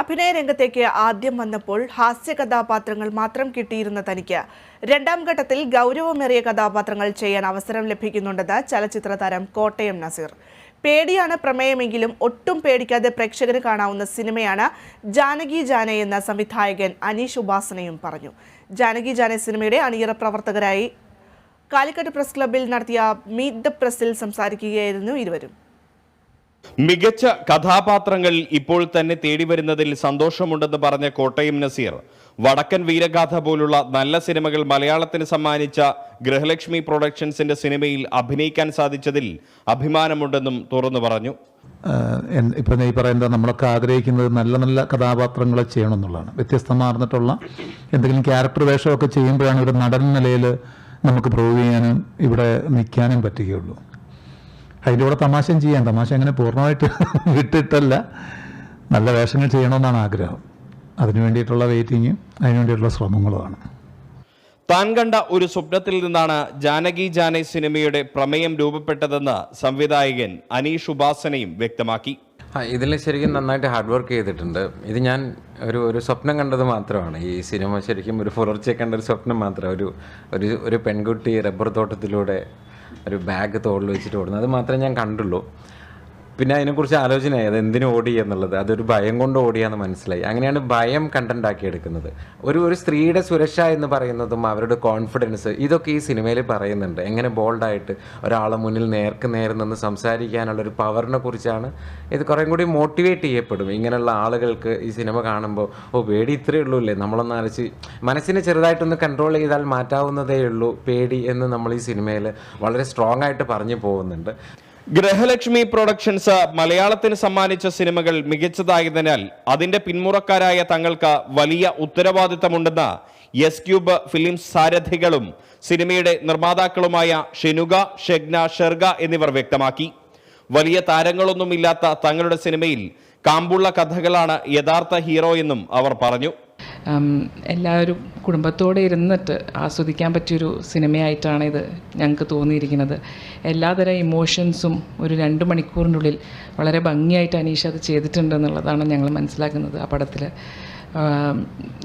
അഭിനയ രംഗത്തേക്ക് ആദ്യം വന്നപ്പോൾ ഹാസ്യ കഥാപാത്രങ്ങൾ മാത്രം കിട്ടിയിരുന്ന തനിക്ക്. രണ്ടാം ഘട്ടത്തിൽ ഗൗരവമേറിയ കഥാപാത്രങ്ങൾ ചെയ്യാൻ അവസരം ലഭിക്കുന്നുണ്ടെന്ന് ചലച്ചിത്ര താരം കോട്ടയം നസീർ. പേടിയാണ് പ്രമേയമെങ്കിലും ഒട്ടും പേടിക്കാതെ പ്രേക്ഷകന് കാണാവുന്ന സിനിമയാണ് ജാനകി ജാന എന്ന സംവിധായകൻ അനീഷ് ഉപാസനയും പറഞ്ഞു. ജാനകി ജാന സിനിമയുടെ അണിയറ പ്രവർത്തകരായി കാലിക്കറ്റ് പ്രസ് ക്ലബ്ബിൽ നടത്തിയ മീറ്റ് ദ പ്രസിൽ സംസാരിക്കുകയായിരുന്നു ഇരുവരും. മികച്ച കഥാപാത്രങ്ങൾ ഇപ്പോൾ തന്നെ തേടി വരുന്നതിൽ സന്തോഷമുണ്ടെന്ന് പറഞ്ഞ കോട്ടയം നസീർ വടക്കൻ വീരഗാഥ പോലുള്ള നല്ല സിനിമകൾ മലയാളത്തിന് സമ്മാനിച്ച ഗൃഹലക്ഷ്മി പ്രൊഡക്ഷൻസിന്റെ സിനിമയിൽ അഭിനയിക്കാൻ സാധിച്ചതിൽ അഭിമാനമുണ്ടെന്നും തുറന്നു പറഞ്ഞു. ഇപ്പം ഈ പറയുന്നത് നമ്മളൊക്കെ ആഗ്രഹിക്കുന്നത് നല്ല നല്ല കഥാപാത്രങ്ങൾ ചെയ്യണം എന്നുള്ളതാണ്. വ്യത്യസ്തമാർന്നിട്ടുള്ള എന്തെങ്കിലും ക്യാരക്ടർ വേഷമൊക്കെ ചെയ്യുമ്പോഴാണ് ഒരു നടൻ നിലയിൽ നമുക്ക് പ്രൂവ് ചെയ്യാനും ഇവിടെ നിൽക്കാനും പറ്റുകയുള്ളൂ. അതിന്റെ കൂടെ തമാശയും ചെയ്യാം. തമാശ അങ്ങനെ പൂർണമായിട്ട് വിട്ടിട്ടല്ല. നല്ല വേഷങ്ങൾ ചെയ്യണമെന്നാണ് ആഗ്രഹം. അതിനു വേണ്ടിയിട്ടുള്ള വെയിറ്റിങ്ങും അതിനു വേണ്ടിയിട്ടുള്ള ശ്രമങ്ങളുമാണ്. താൻ കണ്ട ഒരു സ്വപ്നത്തിൽ നിന്നാണ് ജാനകി ജാനെ സിനിമയുടെ പ്രമേയം രൂപപ്പെട്ടതെന്ന് സംവിധായകൻ അനീഷ് ഉപാസനയും വ്യക്തമാക്കി. ആ ഇതിൽ ശരിക്കും നന്നായിട്ട് ഹാർഡ് വർക്ക് ചെയ്തിട്ടുണ്ട്. ഇത് ഞാൻ ഒരു ഒരു സ്വപ്നം കണ്ടത് മാത്രമാണ്. ഈ സിനിമ ശരിക്കും ഒരു പുലർച്ചെ കണ്ട ഒരു സ്വപ്നം മാത്രം. ഒരു ഒരു ഒരു പെൺകുട്ടി റബ്ബർ തോട്ടത്തിലൂടെ ഒരു ബാഗ് തോളിൽ വെച്ചിട്ട് ഓടുന്നത്. അത് മാത്രമേ ഞാൻ കണ്ടുള്ളൂ. പിന്നെ അതിനെക്കുറിച്ച് ആലോചനയായി. അത് എന്തിനു ഓടി എന്നുള്ളത്. അതൊരു ഭയം കൊണ്ട് ഓടിയാന്ന് മനസ്സിലായി. അങ്ങനെയാണ് ഭയം കണ്ടന്റ് ആക്കി എടുക്കുന്നത് ഒരു ഒരു സ്ത്രീയുടെ സുരക്ഷ എന്ന് പറയുന്നതും അവരുടെ കോൺഫിഡൻസ് ഇതൊക്കെ ഈ സിനിമയിൽ പറയുന്നുണ്ട്. എങ്ങനെ ബോൾഡായിട്ട് ഒരാളെ മുന്നിൽ നേർക്ക് നേരെ നിന്ന് സംസാരിക്കാനുള്ള ഒരു പവറിനെ കുറിച്ചാണ് ഇത് കുറേ കൂടി മോട്ടിവേറ്റ് ചെയ്യപ്പെടും. ഇങ്ങനെയുള്ള ആളുകൾക്ക് ഈ സിനിമ കാണുമ്പോൾ ഓ പേടി ഇത്രയേ ഉള്ളൂ അല്ലേ നമ്മളൊന്ന് അലച്ച് മനസ്സിനെ ചെറുതായിട്ടൊന്ന് കൺട്രോൾ ചെയ്താൽ മാറ്റാവുന്നതേ ഉള്ളൂ. പേടി എന്ന് നമ്മൾ ഈ സിനിമയിൽ വളരെ സ്ട്രോങ് ആയിട്ട് പറഞ്ഞു പോകുന്നുണ്ട്. ഗൃഹലക്ഷ്മി പ്രൊഡക്ഷൻസ് മലയാളത്തിന് സമ്മാനിച്ച സിനിമകൾ മികച്ചതായതിനാൽ അതിന്റെ പിന്മുറക്കാരായ തങ്ങൾക്ക് വലിയ ഉത്തരവാദിത്തമുണ്ടെന്ന് എസ് ക്യൂബ് ഫിലിം സാരഥികളും സിനിമയുടെ നിർമ്മാതാക്കളുമായ ഷെനുഗ ഷെഗ്ന ഷെർഗ എന്നിവർ വ്യക്തമാക്കി. വലിയ താരങ്ങളൊന്നുമില്ലാത്ത തങ്ങളുടെ സിനിമയിൽ കാമ്പുള്ള കഥകളാണ് യഥാർത്ഥ ഹീറോ എന്നും അവർ പറഞ്ഞു. എല്ലാവരും കുടുംബത്തോടെ ഇരുന്നിട്ട് ആസ്വദിക്കാൻ പറ്റിയൊരു സിനിമയായിട്ടാണ് ഇത് ഞങ്ങൾക്ക് തോന്നിയിരിക്കുന്നത്. എല്ലാതരം ഇമോഷൻസും ഒരു രണ്ട് മണിക്കൂറിനുള്ളിൽ വളരെ ഭംഗിയായിട്ട് അനീഷ് അത് ചെയ്തിട്ടുണ്ടെന്നുള്ളതാണ് ഞങ്ങൾ മനസ്സിലാക്കുന്നത് ആ പടത്തിൽ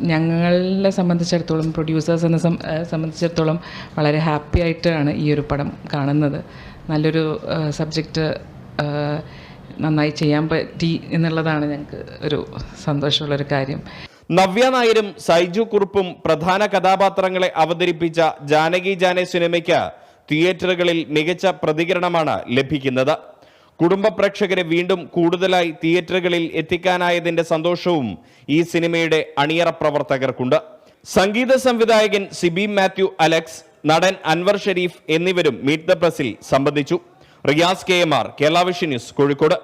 ഞങ്ങളെ സംബന്ധിച്ചിടത്തോളം പ്രൊഡ്യൂസേഴ്സ് എന്നെ സംബന്ധിച്ചിടത്തോളം വളരെ ഹാപ്പി ആയിട്ടാണ് ഈ ഒരു പടം കാണുന്നത്. നല്ലൊരു സബ്ജക്റ്റ് നന്നായി ചെയ്യാൻ പറ്റി എന്നുള്ളതാണ് ഞങ്ങൾക്ക് ഒരു സന്തോഷമുള്ളൊരു കാര്യം. നവ്യ നായരും സൈജു കുറുപ്പും പ്രധാന കഥാപാത്രങ്ങളെ അവതരിപ്പിച്ച ജാനകി ജാനെ സിനിമയ്ക്ക് തിയേറ്ററുകളിൽ മികച്ച പ്രതികരണമാണ് ലഭിക്കുന്നത്. കുടുംബ പ്രേക്ഷകരെ വീണ്ടും കൂടുതലായി തിയേറ്ററുകളിൽ എത്തിക്കാനായതിന്റെ സന്തോഷവും ഈ സിനിമയുടെ അണിയറ പ്രവർത്തകർക്കുണ്ട്. സംഗീത സംവിധായകൻ സിബി മാത്യു അലക്സ് നടൻ അൻവർ ഷെരീഫ് എന്നിവരും മീറ്റ് ദ പ്രസിൽ സംബന്ധിച്ചു. Riyas K M R Kerala vision news Kozhikode.